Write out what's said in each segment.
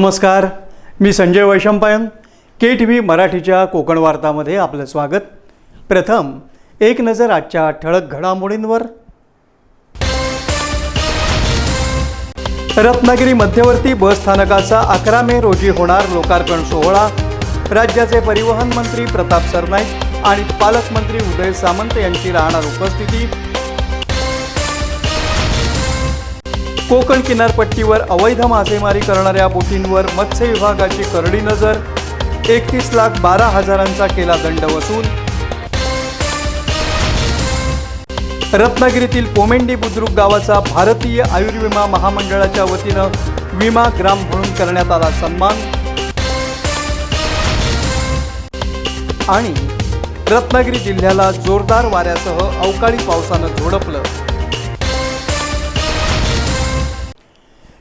नमस्कार. मी Sanjay Vaishampayan K T V मराठीच्या कोकण वार्तामध्ये आपलं स्वागत. प्रथम एक नजर आजच्या ठळक घडामोडींवर. रत्नागिरी मध्यवर्ती बस स्थानकाचा अकरा मे रोजी होणार लोकार्पण सोहळा. राज्याचे परिवहन मंत्री प्रताप सरनाईक आणि पालकमंत्री उदय सामंत यांची राहणार उपस्थिती. कोकण किनारपट्टीवर अवैध मासेमारी करणाऱ्या बोटींवर मत्स्य विभागाची करडी नजर एकतीस लाख बारा हजारांचा केला दंड वसूल. रत्नागिरीतील पोमेंडी बुद्रुक गावाचा भारतीय आयुर्विमा महामंडळाच्या वतीनं विमा ग्राम म्हणून करण्यात आला सन्मान. आणि रत्नागिरी जिल्ह्याला जोरदार वाऱ्यासह अवकाळी पावसानं झोडपलं.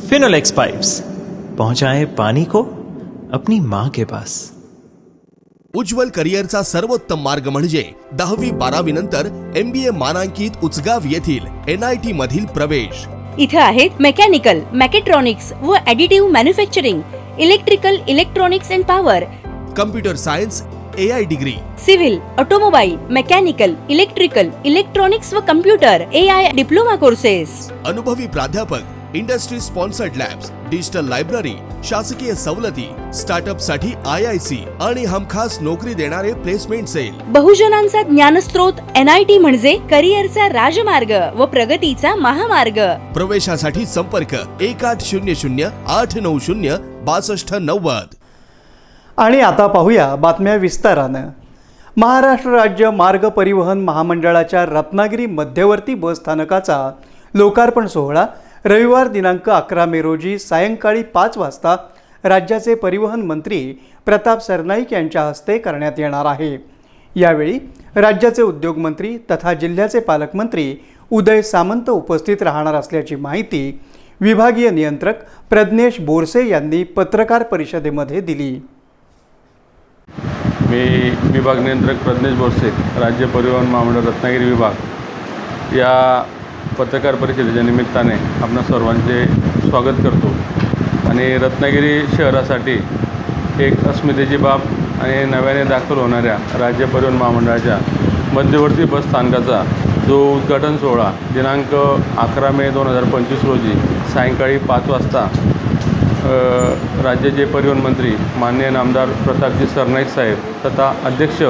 फिनोलेक्स पाइप्स पहुंचाए पानी को अपनी माँ के पास। उज्ज्वल करिअरचा सर्वोत्तम मार्ग म्हणजे दहावी बारावी नंतर एम बी ए मानांकित उचगाव येथील एन आय टी मधील प्रवेश. इथे आहेत मेकॅनिकल मॅकेट्रॉनिक्स व additive manufacturing electrical electronics and power computer science A I degree civil automobile mechanical electrical electronics व computer A I diploma courses अनुभवी प्राध्यापक industry sponsored labs digital library शासकीय सवलती स्टार्टअपसाठी आय आय सी आणि हमखास नोकरी देणारे प्लेसमेंट सेल. बहुजनांचा आय टी म्हणजे करिअरचा राजमार्ग व प्रगतीचा महामार्ग. प्रवेशासाठी संपर्क एक आठ शून्य शून्य आठ नऊ शून्य बासष्ट नव्वद. आणि आता पाहूया बातम्या विस्तारानं. महाराष्ट्र राज्य मार्ग परिवहन महामंडळाच्या रत्नागिरी मध्यवर्ती बस स्थानकाचा लोकार्पण सोहळा रविवार दिनांक अकरा मे रोजी सायंकाळी पाच वाजता राज्याचे परिवहन मंत्री प्रताप सरनाईक यांच्या हस्ते करण्यात येणार आहे. यावेळी राज्याचे उद्योगमंत्री तथा जिल्ह्याचे पालकमंत्री उदय सामंत उपस्थित राहणार असल्याची माहिती विभागीय नियंत्रक प्रज्ञेश बोरसे यांनी पत्रकार परिषदेमध्ये दिली. मी विभाग नियंत्रक प्रज्ञेश बोरसे राज्य परिवहन महामंडळ रत्नागिरी विभाग. या पत्रकार परिषदेच्या निमित्ताने आपणा सर्वांचे स्वागत करतो. आणि रत्नागिरी शहरासाठी एक अस्मितेची बाब आणि नव्याने दाखल होणाऱ्या राज्य परिवहन महामंडळाच्या मध्यवर्ती बस स्थानकाचा जो उद्घाटन सोहळा दिनांक अकरा मे दोन हजार पंचवीस रोजी सायंकाळी पाच वाजता राज्याचे परिवहन मंत्री माननीय नामदार प्रतापजी सरनाईक साहेब तथा अध्यक्ष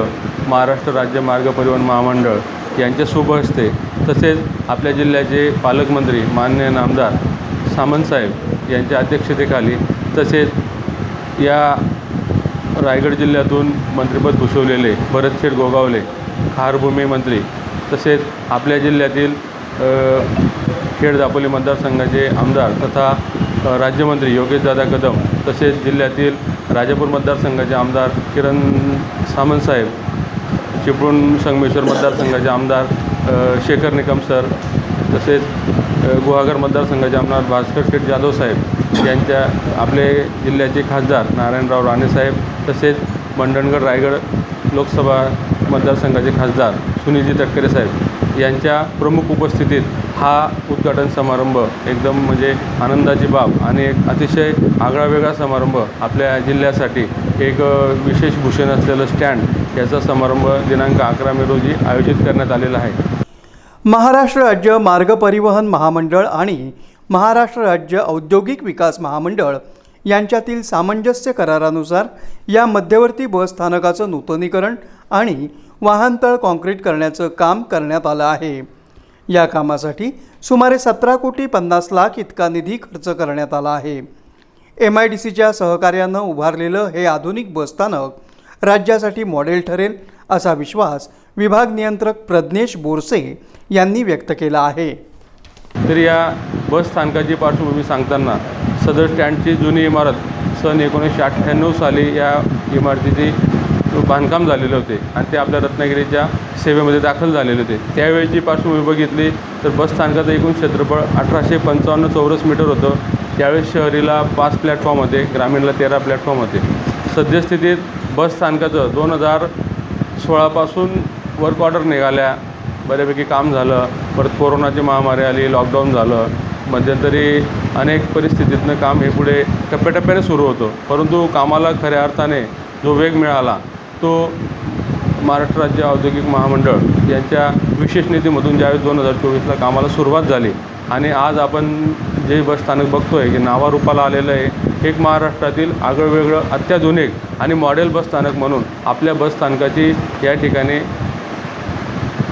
महाराष्ट्र राज्य मार्ग परिवहन महामंडळ यांच्या शुभ हस्ते तसेच आपल्या जिल्ह्याचे पालकमंत्री माननीय नामदार सामंत साहेब यांच्या अध्यक्षतेखाली तसेच या रायगड जिल्ह्यातून मंत्रिपद भूषवलेले भरतशेठ गोगावले खारभूमी मंत्री तसेच आपल्या जिल्ह्यातील खेड दापोली मतदारसंघाचे आमदार तथा राज्यमंत्री राज्यमंत्री योगेशदादा कदम तसेच जिल्ह्यातील राजापूर मतदारसंघाचे आमदार किरण सामंतसाहेब चिपळूण संगमेश्वर मतदारसंघाचे आमदार शेखर निकम सर तसेच गुहागर मतदारसंघाचे आमदार भास्कर शेठ जाधव साहेब यांच्या आपले जिल्ह्याचे खासदार नारायणराव राणेसाहेब तसेच मंडणगड रायगड लोकसभा मतदारसंघाचे खासदार सुनीलजी तटकरे साहेब यांच्या प्रमुख उपस्थितीत हा उद्घाटन समारंभ एकदम म्हणजे आनंदाची बाब आणि एक अतिशय आगळावेगळा समारंभ आपल्या जिल्ह्यासाठी एक विशेष भूषण असलेलं स्टँड याचा समारंभ दिनांक अकरा मे रोजी आयोजित करण्यात आलेला आहे. महाराष्ट्र राज्य मार्ग परिवहन महामंडळ आणि महाराष्ट्र राज्य औद्योगिक विकास महामंडळ यांच्यातील सामंजस्य करारानुसार या मध्यवर्ती बस स्थानकाचं नूतनीकरण आणि वाहनतळ कॉन्क्रीट करण्याचं काम करण्यात आलं आहे. या कामासाठी सुमारे सतरा कोटी पन्नास लाख इतका निधी खर्च करण्यात आला आहे. एम आय डी सीच्या सहकार्यानं उभारलेलं हे आधुनिक बसस्थानक राज्यासाठी मॉडेल ठरेल असा विश्वास विभाग नियंत्रक प्रज्ञेश बोरसे यांनी व्यक्त केला आहे. तर या बस स्थानकाची पार्श्वभूमी सांगताना सदर स्टँडची जुनी इमारत सन एकोणीसशे अठ्ठ्याण्णव साली या इमारतीची बांधकाम झालेले होते आणि ते आपल्या रत्नागिरीच्या सेवेमध्ये दाखल झालेले होते. त्यावेळेची पार्श्वभूमी बघितली तर बस स्थानकाचं एकूण क्षेत्रफळ अठराशे पंचावन्न चौरस मीटर होतं. त्यावेळेस शहरीला पाच प्लॅटफॉर्म होते ग्रामीणला तेरा प्लॅटफॉर्म होते. सद्यस्थितीत बस स्थानकाचं दोन हजार सोळापासून वर्क ऑर्डर निघाल्या. बऱ्यापैकी काम झालं. परत कोरोनाची महामारी आली लॉकडाऊन झालं. मध्यंतरी अनेक परिस्थितीतनं काम हे पुढे टप्प्याटप्प्याने सुरू होतं. परंतु कामाला खऱ्या अर्थाने जो वेग मिळाला तो महाराष्ट्र राज्य औद्योगिक महामंडळ यांच्या विशेष निधीमधून ज्यावेळेस दोन हजार चोवीसला कामाला सुरुवात झाली आणि आज आपण जे बसस्थानक बघतो आहे की नावारूपाला आलेलं आहे एक महाराष्ट्रातील आगळंवेगळं अत्याधुनिक आणि मॉडेल बसस्थानक म्हणून आपल्या बसस्थानकाची या ठिकाणी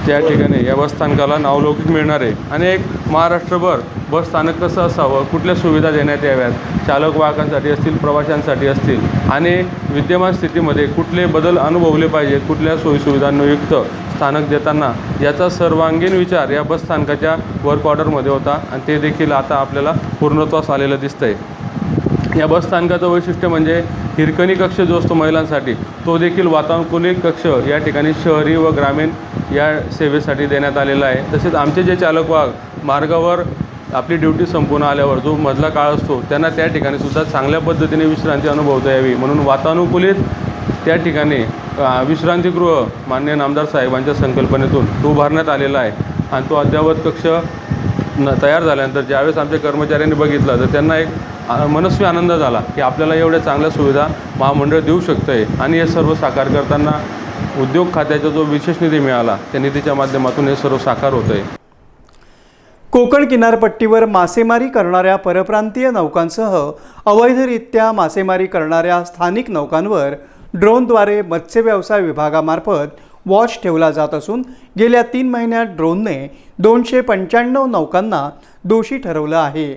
त्या ठिकाणी या बसस्थानकाला नावलौकिक मिळणार आहे. आणि एक महाराष्ट्रभर बसस्थानक कसं असावं कुठल्या सुविधा देण्यात याव्यात चालक वाहकांसाठी असतील प्रवाशांसाठी असतील आणि विद्यमान स्थितीमध्ये कुठले बदल अनुभवले पाहिजेत कुठल्या सोयीसुविधांयुक्त स्थानक देताना याचा सर्वांगीण विचार या बसस्थानकाच्या वर्क ऑर्डरमध्ये होता. आणि ते देखील आता आपल्याला पूर्णत्वास आलेलं दिसतं आहे या बसस्थानकाचं वैशिष्ट्य म्हणजे हिरकणी कक्ष जो असतो महिलांसाठी तो देखील वातानुकूलित कक्ष या ठिकाणी शहरी व ग्रामीण या सेवेसाठी देण्यात आलेला आहे. तसेच आमचे जे चालक वाघ मार्गावर आपली ड्युटी संपूर्ण आल्यावर जो मधला काळ असतो त्यांना त्या ठिकाणी सुद्धा चांगल्या पद्धतीने विश्रांती अनुभवता यावी. म्हणून वातानुकूलित त्या ठिकाणी विश्रांतीगृह मान्य नामदार साहेबांच्या संकल्पनेतून तो उभारण्यात आलेला आहे. आणि तो अद्यावत कक्ष न तयार झाल्यानंतर ज्यावेळेस आमच्या कर्मचाऱ्यांनी बघितला तर त्यांना एक मनस्वी आनंद झाला की आपल्याला एवढ्या चांगल्या सुविधा महामंडळ देऊ शकतं आहे आणि हे सर्व साकार करताना उद्योग खात्याचा जो विशेष निधी मिळाला त्या निधीच्या माध्यमातून हे सर्व साकार होतं आहे कोकण किनारपट्टीवर मासेमारी करणाऱ्या परप्रांतीय नौकांसह अवैधरित्या मासेमारी करणाऱ्या स्थानिक नौकांवर ड्रोनद्वारे मत्स्यव्यवसाय विभागामार्फत वॉच ठेवला जात असून गेल्या तीन महिन्यात ड्रोनने दोनशे पंच्याण्णव नौकांना दोषी ठरवलं आहे.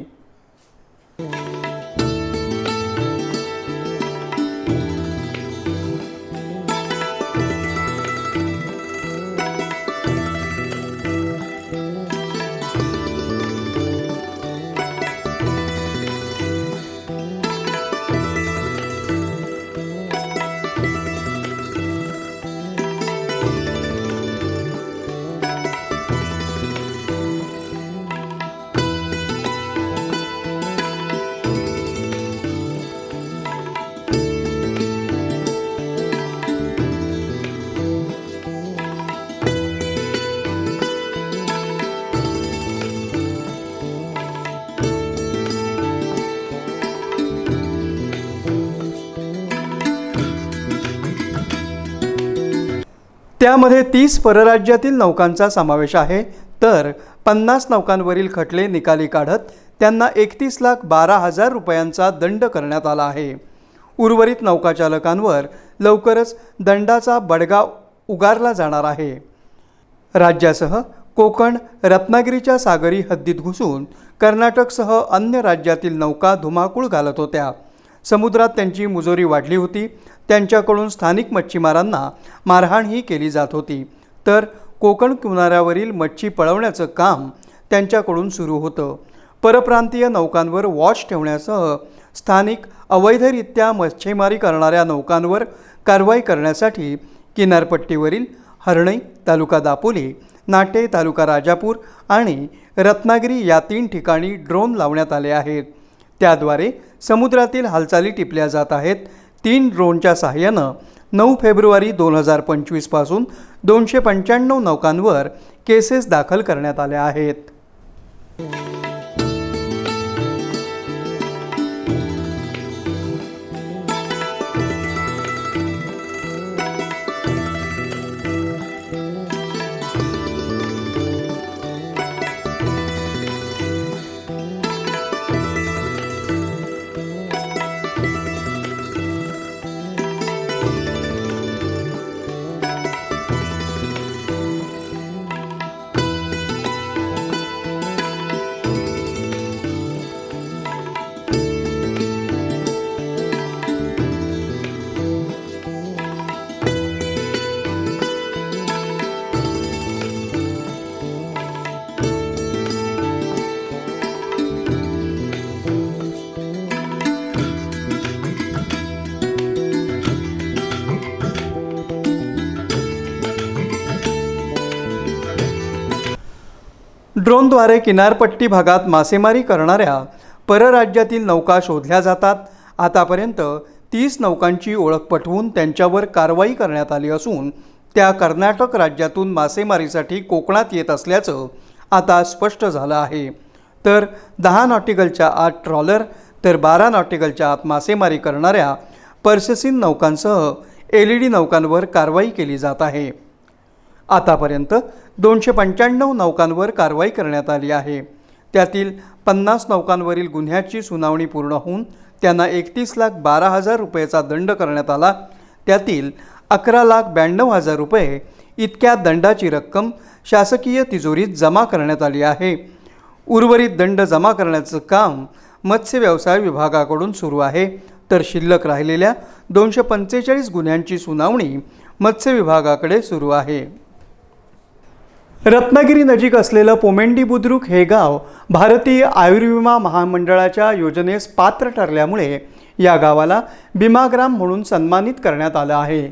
त्यामध्ये तीस परराज्यातील नौकांचा समावेश आहे. तर पन्नास नौकांवरील खटले निकाली काढत त्यांना एकतीस लाख बारा हजार रुपयांचा दंड करण्यात आला आहे. उर्वरित नौकाचालकांवर लवकरच दंडाचा बडगा उगारला जाणार आहे. राज्यासह कोकण रत्नागिरीच्या सागरी हद्दीत घुसून कर्नाटकसह अन्य राज्यातील नौका धुमाकूळ घालत होत्या. समुद्रात त्यांची मुजोरी वाढली होती. त्यांच्याकडून स्थानिक मच्छीमारांना मारहाणही केली जात होती. तर कोकण किनाऱ्यावरील मच्छी पळवण्याचं काम त्यांच्याकडून सुरू होतं. परप्रांतीय नौकांवर वॉच ठेवण्यासह स्थानिक अवैधरित्या मच्छीमारी करणाऱ्या नौकांवर कारवाई करण्यासाठी किनारपट्टीवरील हर्णई तालुका दापोली नाटे तालुका राजापूर आणि रत्नागिरी या तीन ठिकाणी ड्रोन लावण्यात आले आहेत. त्याद्वारे समुद्रातील हालचाली टिपल्या जात आहेत. तीन ड्रोनच्या सहाय्यानं नऊ फेब्रुवारी दोन हजार पंचवीसपासून दोनशे पंच्याण्णव नौकांवर केसेस दाखल करण्यात आल्या आहेत. ड्रोनद्वारे किनारपट्टी भागात मासेमारी करणाऱ्या परराज्यातील नौका शोधल्या जातात. आतापर्यंत तीस नौकांची ओळख पटवून त्यांच्यावर कारवाई करण्यात आली असून त्या कर्नाटक राज्यातून मासेमारीसाठी कोकणात येत असल्याचं आता स्पष्ट झालं आहे. तर दहा नॉटिकलच्या आत ट्रॉलर तर बारा नॉटिकलच्या आत मासेमारी करणाऱ्या पर्सेसिन नौकांसह एल ई डी नौकांवर कारवाई केली जात आहे. आतापर्यंत दोनशे पंच्याण्णव नौकांवर कारवाई करण्यात आली आहे. त्यातील पन्नास नौकांवरील गुन्ह्याची सुनावणी पूर्ण होऊन त्यांना एकतीस लाख बारा हजार रुपयेचा दंड करण्यात आला. त्यातील अकरा लाख ब्याण्णव हजार रुपये इतक्या दंडाची रक्कम शासकीय तिजोरीत जमा करण्यात आली आहे. उर्वरित दंड जमा करण्याचं काम मत्स्य व्यवसाय विभागाकडून सुरू आहे. तर शिल्लक राहिलेल्या दोनशे पंचेचाळीस गुन्ह्यांची सुनावणी मत्स्य विभागाकडे सुरू आहे. रत्नागिरी नजीक असलेलं पोमेंडी बुद्रुक हे गाव भारतीय आयुर्विमा महामंडळाच्या योजनेस पात्र ठरल्यामुळे या गावाला भीमाग्राम म्हणून सन्मानित करण्यात आलं आहे.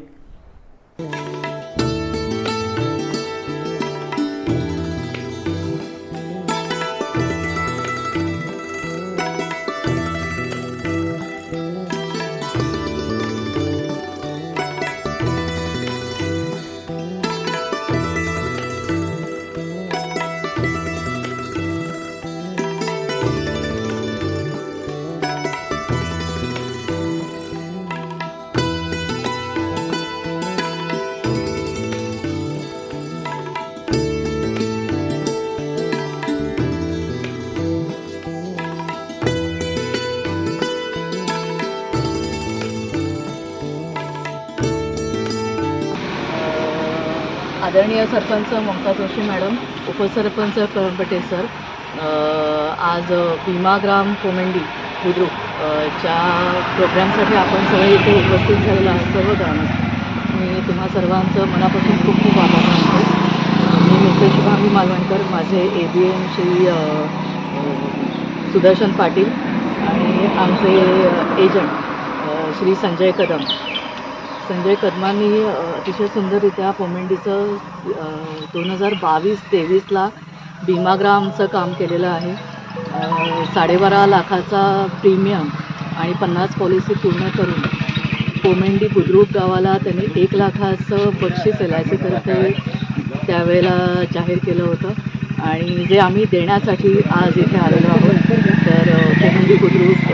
आदरणीय सरपंच ममता जोशी मॅडम उपसरपंच कळंबटे सर आज भीमाग्राम कोमेंडी बुद्रुक च्या प्रोग्रामसाठी आपण सगळे इथे उपस्थित झालेलो आहोत सर्व ग्रामस्थ. मी तुम्हा सर्वांचं मनापासून खूप खूप आभार मानतो. मी मिस्टर शुभामी मालवणकर माझे A B M Shri Sudarshan Patil आणि आमचे एजंट श्री संजय कदम. संजय कदमांनी अतिशय सुंदररित्या पोमेंडीचं दोन हजार बावीस तेवीसला भीमाग्रामचं काम केलेलं आहे. साडेबारा लाखाचा प्रीमियम आणि पन्नास पॉलिसी पूर्ण करून पोमेंडी बुद्रुक गावाला त्यांनी एक लाखाचं बक्षीस एल आय सीतर्फे त्यावेळेला जाहीर केलं होतं. आणि जे आम्ही देण्यासाठी आज इथे आलेलो आहोत तर पोमेंडी बुद्रुक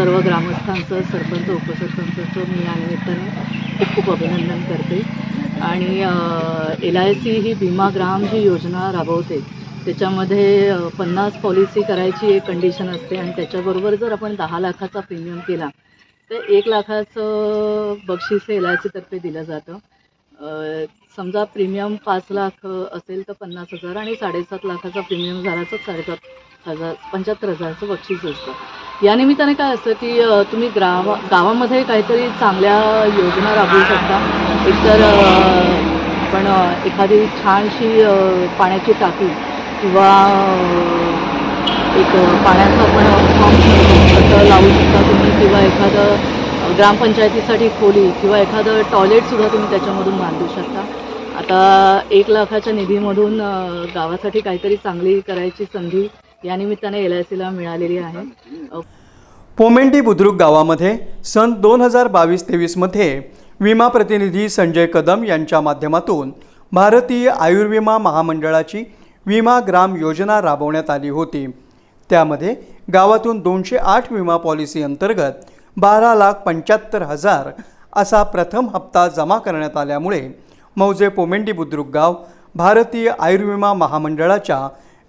सर्व ग्रामस्थांचं सरपंच उपसरपंचाचं मी या निमित्ताने खूप खूप अभिनंदन करते. आणि एल आय सी ही विमा ग्राम जी योजना राबवते त्याच्यामध्ये पन्नास पॉलिसी करायची एक कंडिशन असते आणि त्याच्याबरोबर जर आपण दहा लाखाचा प्रीमियम केला तर एक लाखाचं बक्षीस हे एल आय सीतर्फे दिलं जातं. समजा प्रीमियम पाच लाख असेल तर पन्नास हजार आणि साडेसात लाखाचा प्रीमियम झाला तर साडेसात हजार पंच्याहत्तर हजाराचं बक्षीस असतं. या निमित्ताने काय असतं की तुम्ही गावा गावामध्ये काहीतरी चांगल्या योजना राबवू शकता. एकतर पण आपण एखादी छानशी पाण्याची टाकी किंवा एक पाण्याचं आपण असं लावू शकता तुम्ही किंवा एखादं ग्रामपंचायतीसाठी खोली किंवा एखादं टॉयलेटसुद्धा तुम्ही त्याच्यामधून बांधू शकता. आता एक लाखाच्या निधीमधून गावासाठी काहीतरी चांगली करायची संधी या निमित्ताने एल आय सीला मिळालेली आहे. पोमेंटी पोमेंडी बुद्रुक गावामध्ये सन दोन हजार बावीस तेवीसमध्ये विमा प्रतिनिधी संजय कदम यांच्या माध्यमातून भारतीय आयुर्विमा महामंडळाची विमा ग्राम योजना राबवण्यात आली होती. त्यामध्ये गावातून दोनशे आठ विमा पॉलिसी अंतर्गत बारा लाख पंच्याहत्तर हजार असा प्रथम हप्ता जमा करण्यात आल्यामुळे मौजे पोमेंडी बुद्रुक गाव भारतीय आयुर्विमा महामंडळाच्या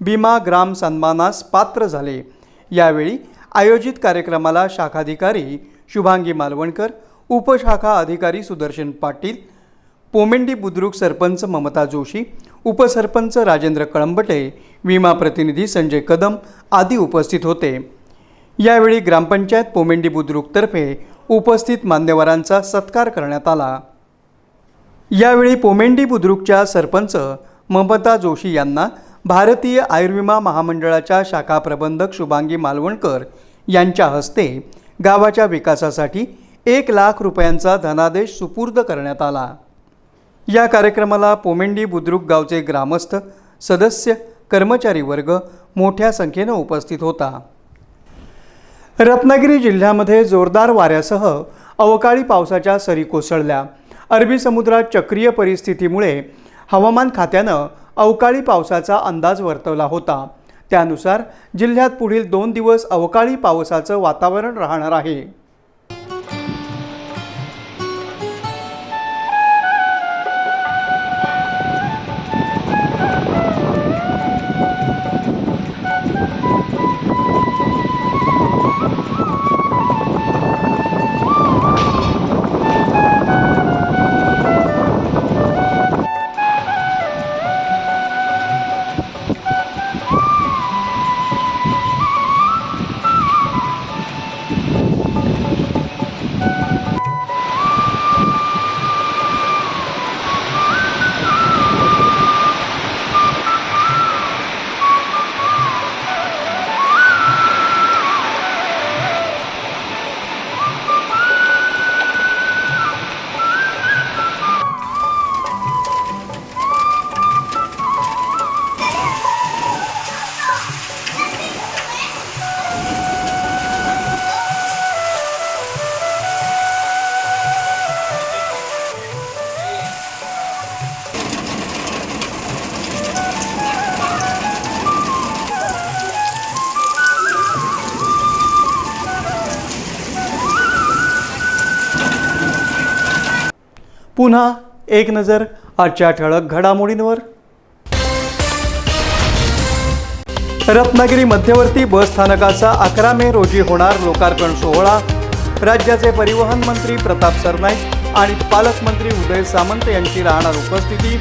विमा ग्राम सन्मानास पात्र झाले. यावेळी आयोजित कार्यक्रमाला शाखाधिकारी शुभांगी मालवणकर उपशाखा अधिकारी सुदर्शन पाटील पोमेंडी बुद्रुक सरपंच ममता जोशी उपसरपंच राजेंद्र कळंबटे विमा प्रतिनिधी संजय कदम आदी उपस्थित होते. यावेळी ग्रामपंचायत पोमेंडी बुद्रुकतर्फे उपस्थित मान्यवरांचा सत्कार करण्यात आला. यावेळी पोमेंडी बुद्रुकच्या सरपंच ममता जोशी यांना भारतीय आयुर्विमा महामंडळाच्या शाखा प्रबंधक शुभांगी मालवणकर यांच्या हस्ते गावाच्या विकासासाठी एक लाख रुपयांचा धनादेश सुपूर्द करण्यात आला. या कार्यक्रमाला पोमेंडी बुद्रुक गावचे ग्रामस्थ सदस्य कर्मचारी वर्ग मोठ्या संख्येनं उपस्थित होता. रत्नागिरी जिल्ह्यामध्ये जोरदार वाऱ्यासह अवकाळी पावसाच्या सरी कोसळल्या. अरबी समुद्रात चक्रीय परिस्थितीमुळे हवामान खात्यानं अवकाळी पावसाचा अंदाज वर्तवला होता. त्यानुसार जिल्ह्यात पुढील दोन दिवस अवकाळी पावसाचं वातावरण राहणार आहे. एक नजर आजच्या ठळक घडामोडींवर. रत्नागिरी मध्यवर्ती बस स्थानकाचा अकरा मे रोजी होणार लोकार्पण सोहळा. राज्याचे परिवहन मंत्री प्रताप सरनाईक आणि पालकमंत्री उदय सामंत यांची राहणार उपस्थिती.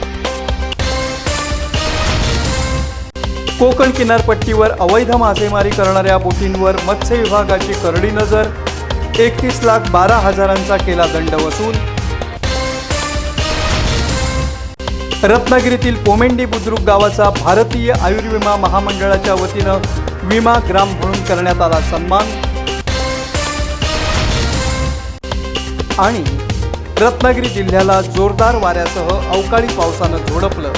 कोकण किनारपट्टीवर अवैध मासेमारी करणाऱ्या बोटींवर मत्स्य विभागाची करडी नजर. एकतीस लाख बारा हजारांचा केला दंड वसूल. रत्नागिरीतील पोमेंडी बुद्रुक गावाचा भारतीय आयुर्विमा महामंडळाच्या वतीनं विमा ग्राम म्हणून करण्यात आला सन्मान. आणि रत्नागिरी जिल्ह्याला जोरदार वाऱ्यासह अवकाळी पावसानं झोडपलं.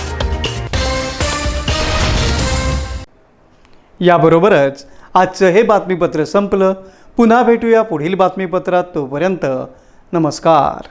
याबरोबरच आजचं हे बातमीपत्र संपलं. पुन्हा भेटूया पुढील बातमीपत्रात तोपर्यंत नमस्कार.